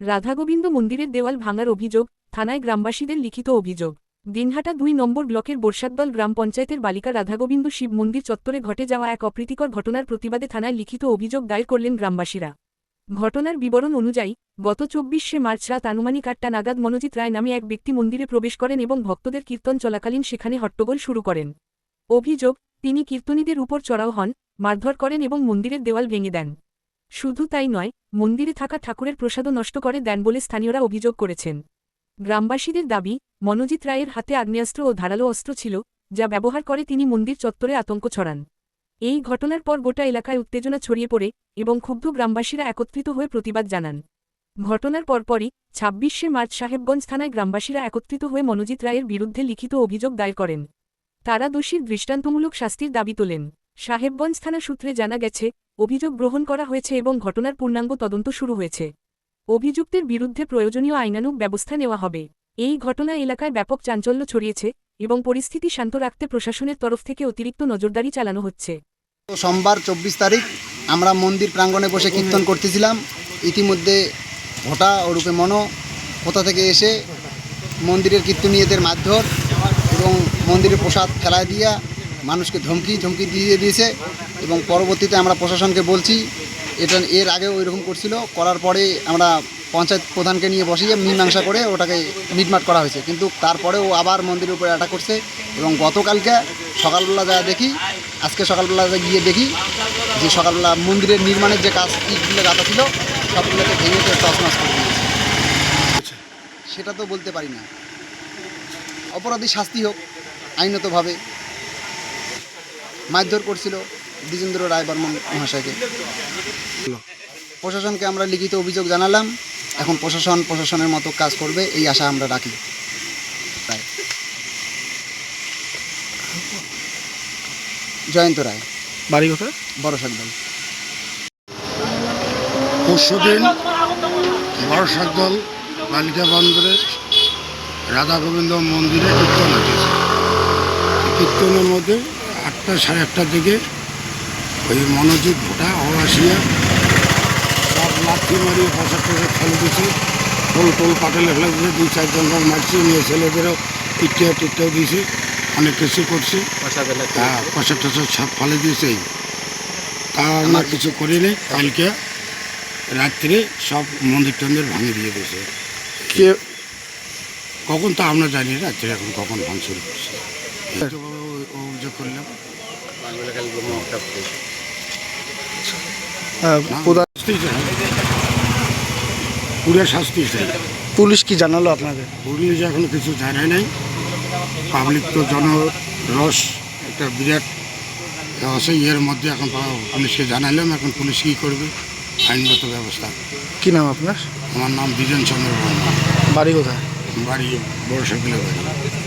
রাধাগোবিন্দ মন্দিরের দেওয়াল ভাঙার অভিযোগ, থানায় গ্রামবাসীদের লিখিত অভিযোগ। দিনহাটা দুই নম্বর ব্লকের বোরসাদদল গ্রাম পঞ্চায়েতের বালিকা রাধাগোবিন্দ শিব মন্দির চত্বরে ঘটে যাওয়া এক অপ্রীতিকর ঘটনার প্রতিবাদে থানায় লিখিত অভিযোগ দায়ের করলেন গ্রামবাসীরা। ঘটনার বিবরণ অনুযায়ী, গত চব্বিশে মার্চ রাত আনুমানিক আটটা নাগাদ মনোজিৎ রায় নামে এক ব্যক্তি মন্দিরে প্রবেশ করেন এবং ভক্তদের কীর্তন চলাকালীন সেখানে হট্টগোল শুরু করেন। অভিযোগ, তিনি কীর্তনীদের উপর চড়াও হন, মারধর করেন এবং মন্দিরের দেওয়াল ভেঙে দেন। শুধু তাই নয়, মন্দিরে থাকা ঠাকুরের প্রসাদও নষ্ট করে দেন বলে স্থানীয়রা অভিযোগ করেছেন। গ্রামবাসীদের দাবি, মনোজিৎ রায়ের হাতে আগ্নেয়াস্ত্র ও ধারালো অস্ত্র ছিল, যা ব্যবহার করে তিনি মন্দির চত্বরে আতঙ্ক ছড়ান। এই ঘটনার পর গোটা এলাকায় উত্তেজনা ছড়িয়ে পড়ে এবং ক্ষুব্ধ গ্রামবাসীরা একত্রিত হয়ে প্রতিবাদ জানান। ঘটনার পরপরই ছাব্বিশে মার্চ সাহেবগঞ্জ থানায় গ্রামবাসীরা একত্রিত হয়ে মনোজিৎ রায়ের বিরুদ্ধে লিখিত অভিযোগ দায়ের করেন। তারা দোষীর দৃষ্টান্তমূলক শাস্তির দাবি তোলেন। সাহেবগঞ্জ থানা সূত্রে জানা গেছে অভিযোগ গ্রহণ করা হয়েছে এবং ঘটনার পূর্ণাঙ্গ তদন্ত শুরু হয়েছে। অভিযুক্তের বিরুদ্ধে প্রয়োজনীয় আইনানুগ ব্যবস্থা নেওয়া হবে। এই ঘটনা এলাকায় ব্যাপক চাঞ্চল্য ছড়িয়েছে এবং পরিস্থিতি শান্ত রাখতে প্রশাসনের তরফ থেকে অতিরিক্ত নজরদারি চালানো হচ্ছে। সোমবার চব্বিশ তারিখ আমরা মন্দির প্রাঙ্গণে বসে কীর্তন করতেছিলাম। ইতিমধ্যে ভোটা ওরূপে মনো কোথা থেকে এসে মন্দিরের কীর্তনীয়দের মারধর এবং মন্দিরের প্রসাদ ফেলায় দিয়া মানুষকে ধমকি ধমকি দিয়ে দিয়েছে এবং পরবর্তীতে আমরা প্রশাসনকে বলছি এটা এর আগেও এরকম করছিল করার পরে আমরা পঞ্চায়েত প্রধানকে নিয়ে বসিয়ে মীমাংসা করে ওটাকে মিটমাট করা হয়েছে। কিন্তু তারপরেও আবার মন্দিরের উপরে অ্যাটাক করছে এবং গতকালকে সকালবেলা যা দেখি আজকে সকালবেলা গিয়ে দেখি যে সকালবেলা মন্দিরের নির্মাণের যে কাজ ইটগুলো গাঁথা ছিল সবগুলোকে ভেঙে তছনছ করে দিয়েছে। সেটা তো বলতে পারি না। অপরাধী শাস্তি হোক আইনতভাবে। মারধর করছিল দ্বিজেন্দ্র রায় বর্মন মহাশয়কে। প্রশাসনকে আমরা লিখিত অভিযোগ জানালাম। এখন প্রশাসন প্রশাসনের মতো কাজ করবে এই আশা আমরা রাখি। তাই জয়ন্ত রায়। বাড়ি কোথায়? বড় সাকদল পরশুদিন বড়সাকদল বালিকা বন্দরের রাধা গোবিন্দ মন্দিরে কীর্তন হয়েছে। কীর্তনের মধ্যে আটটা সাড়ে আটটার দিকে ওই মনোজিৎ ভোটা ও আসিয়া সব লাঠি মারিয়ে প্রসাদ টসাদ ফেলে দিয়েছে। টোল টোল পাটালে ফেলে দিয়েছে দুই চারজন লোক মারছে মেয়ে ছেলেদেরও টিট্টিয়া টিট্টাও দিয়েছি অনেক কিছু করছি। হ্যাঁ প্রসাদ টসাদ সব ফেলে দিয়েছে। তা আমরা কিছু করিনি কালকে রাত্রে সব মন্দির টন্দির ভাঙে দিয়ে দিয়েছে। কে? কখন তো আমরা জানি রাত্রে এখন কখন ভাঙচুর করছে। ও- ও অভিযোগ করলাম আহ, প্রধান শাস্তি চাই পুরো শাস্তি চাই। পুলিশ কি জানালো আপনাদের পুলিশ এখন কিছু জানায় নাই। পাবলিক তো জনরস একটা বিরাট আছে ইয়ের মধ্যে এখন পুলিশকে জানালাম এখন পুলিশ কী করবে? আইনগত ব্যবস্থা। কি নাম আপনার? আমার নাম বিজন চন্দ্র বর্মা। বাড়ি কোথায়? বাড়ি বড় সাইকেলের বাড়ি।